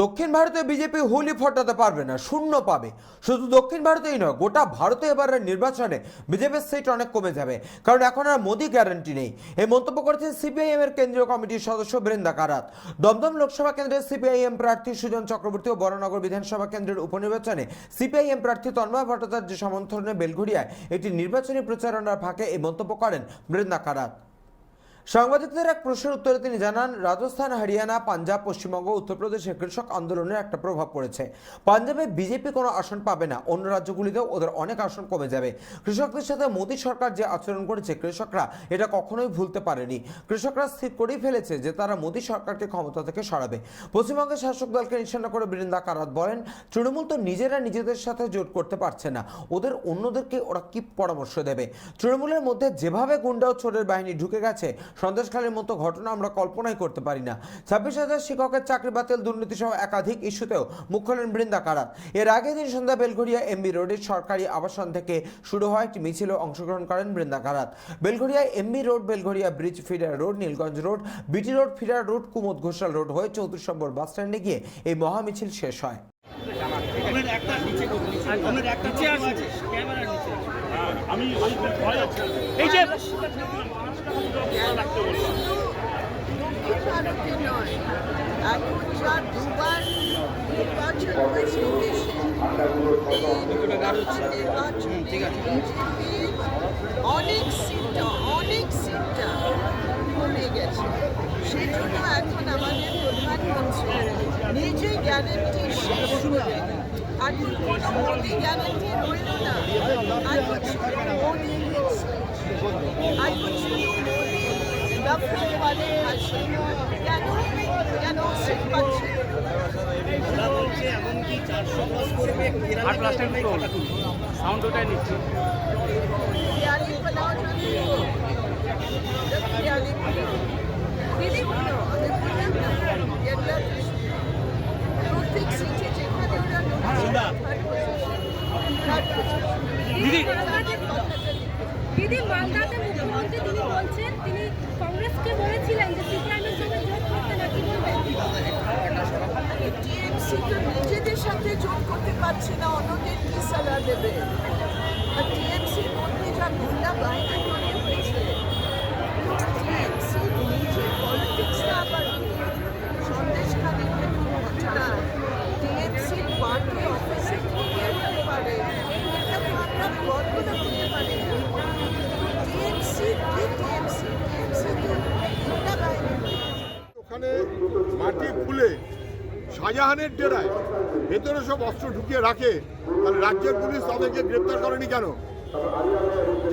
দক্ষিণ ভারতে বিজেপি হোলি ফটাতে পারবে না, শূন্য পাবে। শুধু দক্ষিণ ভারতেই নয়, গোটা ভারতে এবারের নির্বাচনে বিজেপির সিট অনেক কমে যাবে, কারণ এখন আর মোদি গ্যারান্টি নেই। এই মন্তব্য করেছেন সিপিআইএম এর কেন্দ্রীয় কমিটির সদস্য বৃন্দা কারাত। দমদম লোকসভা কেন্দ্রের সিপিআইএম প্রার্থী সুজন চক্রবর্তী ও বড়নগর বিধানসভা কেন্দ্রের উপনির্বাচনে সিপিআইএম প্রার্থী তন্ময় ভট্টাচার্য সমর্থনে বেলঘড়িয়ায় একটি নির্বাচনী প্রচারণার ফাঁকে এই মন্তব্য করেন বৃন্দা কারাত। সাংবাদিকদের এক প্রশ্নের উত্তরে তিনি জানান, রাজস্থান, হরিয়ানা, পাঞ্জাব, পশ্চিমবঙ্গ, উত্তরপ্রদেশে কৃষক আন্দোলনের একটা প্রভাব পড়েছে। পাঞ্জাবে বিজেপি কোনো আসন পাবে না, অন্য রাজ্যগুলিতেও ওদের অনেক আসন কমে যাবে। কৃষকদের সাথে মোদী সরকার যে আচরণ করেছে, কৃষকরা এটা কখনোই ভুলতে পারেনি। কৃষকরা স্থির করেই ফেলেছে যে তারা মোদী সরকারকে ক্ষমতা থেকে সরাবে। পশ্চিমবঙ্গের শাসক দলকে নিশানা করে বৃন্দা কারাত বলেন, তৃণমূল তো নিজেরা নিজেদের সাথে জোট করতে পারছে না। ওদের অন্যদেরকে ওরা কি পরামর্শ দেবে? তৃণমূলের মধ্যে যেভাবে গুন্ডা ও চোরের বাহিনী ঢুকে গেছে সন্দেশখালীর মতো ঘটনা আমরা কল্পনাই করতে পারি না। ছাব্বিশ হাজার শিক্ষকের চাকরি বাতিল দুর্নীতি সহ একাধিক ইস্যুতেও মুখ খোলেন বৃন্দা কারাত। এর আগে দিন সন্ধ্যা বেলঘড়িয়া এমবি রোডের সরকারি আবাসন থেকে শুরু হয় একটি মিছিলে অংশগ্রহণ করেন Brinda Karat. Belgharia MB road Belgharia bridge feeder road Nilganj road BT road feeder road Kumud Ghoshal road হয়ে চৌত্রিশ নম্বর বাস স্ট্যান্ডে গিয়ে এই মহামিছিল শেষ হয়। একটা নিচে করুন একটা নিচে আছে। নিচে। আছে আমি ওই ভয় আছে। এই যে অনেক সিটটা অনেক সিটটা কমে গেছে। সেজন্য এখন আমাদের প্রধানমন্ত্রী নিজে গ্যারেন্টি শেষ করে আর মোদি গ্যারেন্টি রইল না। পাস করবে আর প্লাস্টার সাউন্ড ওটাই নিচ্ছি দিদি বলো আমি বললাম না এগুলো প্রত্যেক সিটে যেখানে ওরা দিদি। কংগ্রেসকে বলেছিলেন যে সিপিআইএমের সঙ্গে টিএমসি নিজেদের সাথে যোগ করতে পারছে না অন্যদের কি সালা দেবে? আর টিএমসির মধ্যে যা গুন্ডা বাহিনী তৈরি হয়েছে টিএমসি নিজের পলিটিক্সটা আবার সন্দেশখালী ঘটনা টিএমসি পার্টি অফিসে কি হতে পারে এটা তো আমরা কল্পনা করতে পারি না টিএমসি কি টিএমসি টিএমসি তো গুন্ডা বাহিনী ওখানে মাটি খুলে শাহজাহানের ডেরায় ভেতরে সব অস্ত্র ঢুকিয়ে রাখে, তাহলে রাজ্যের পুলিশ তাদেরকে গ্রেপ্তার করেনি কেন?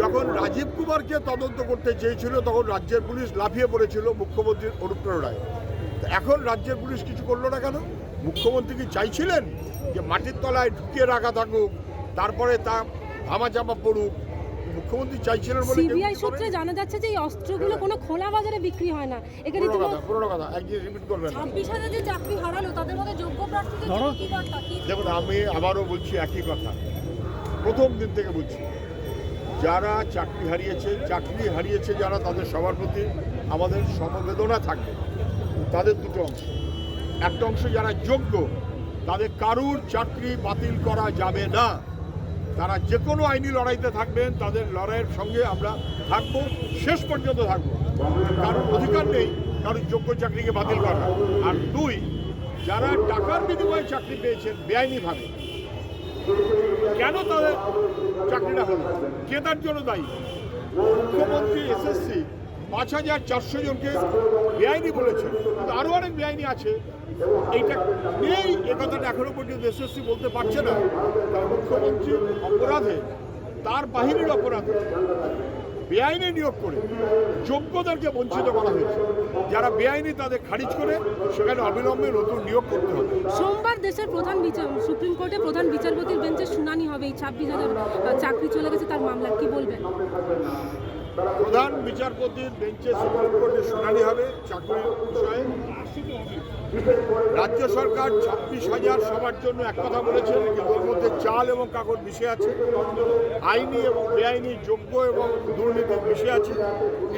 যখন রাজীব কুমারকে তদন্ত করতে চেয়েছিল, তখন রাজ্যের পুলিশ লাফিয়ে পড়েছিল মুখ্যমন্ত্রীর অনুপ্রেরণায়। এখন রাজ্যের পুলিশ কিছু করল না কেন? মুখ্যমন্ত্রী কি চাইছিলেন যে মাটির তলায় ঢুকিয়ে রাখা থাকুক, তারপরে তা ধামাচাপা পড়ুক মুখ্যমন্ত্রী চাইছিলেন বলে সিবিআই সূত্রে জানা যাচ্ছে যে এই অস্ত্রগুলো কোনো খোলা বাজারে বিক্রি হয় না। এখানে রীতিমতো কথা পুরোনো কথা একদিন রিপিট করবেন না। ছাব্বিশ হাজার যে চাকরি হারালো তাদের মধ্যে যোগ্য প্রার্থীদের কি বার্তা কি দেখুন আমি আবারও বলছি একই কথা। প্রথম দিন থেকে বলছি যারা চাকরি হারিয়েছে চাকরি হারিয়েছে যারা তাদের সবার প্রতি আমাদের সমবেদনা থাকবে। তাদের দুটো অংশ। একটা অংশ যারা যোগ্য তাদের কারুর চাকরি বাতিল করা যাবে না। তারা যে কোনো আইনি লড়াইতে থাকবেন, তাদের লড়াইয়ের সঙ্গে আমরা থাকব, শেষ পর্যন্ত থাকব। কারণ অধিকার নেই কারণ যোগ্য চাকরিকে বাতিল করা আর দুই, যারা টাকার বিনিময়ে চাকরি পেয়েছেন বেআইনিভাবে, কেন তাদের চাকরিটা হলো? কে তার জন্য দায়ী? মুখ্যমন্ত্রী, এসএসসি পাঁচ হাজার চারশো জনকে বেআইনি বলেছে। কিন্তু আরও অনেক বেআইনি আছে। এইটা নেই, এ কথাটা এখনও পর্যন্ত এসএসসি বলতে পারছে না। কারণ মুখ্যমন্ত্রী অপরাধে, তার বাহিনীর অপরাধে বেআইনি নিয়োগ করে যোগ্যদেরকে বঞ্চিত করা হয়েছে। যারা বেআইনি তাদের খারিজ করে সেখানে অবিলম্বে নতুন নিয়োগ করতে হবে। সোমবার দেশের প্রধান বিচার, সুপ্রিম কোর্টে প্রধান বিচারপতির বেঞ্চে শুনানি হবে। এই ছাব্বিশ হাজার চাকরি চলে গেছে, তার মামলা কি বলবেন? প্রধান বিচারপতির বেঞ্চে সুপ্রিম কোর্টে শুনানি হবে চাকরির বিষয়ে। রাজ্য সরকার ছাব্বিশ হাজার সবার জন্য এক কথা বলেছেন কিন্তু ওর মধ্যে চাল এবং কাগজ মিশে আছে আইনি এবং বেআইনি যোগ্য এবং দুর্নীতি মিশে আছে।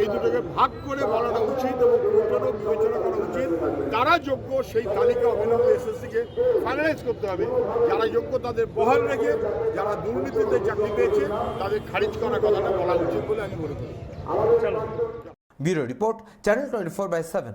এই দুটোকে ভাগ করে বলাটা উচিত এবং কোর্টেরও বিবেচনা করা উচিত। তারা যোগ্য সেই তালিকা অবিলম্বে এসএসসিকে ফাইনালাইজ করতে হবে। যারা যোগ্য তাদের বহাল রেখে যারা দুর্নীতিতে চাকরি পেয়েছে তাদের খারিজ করার কথাটা বলা উচিত বলে আমি মনে করি। Bureau report channel twenty four by seven.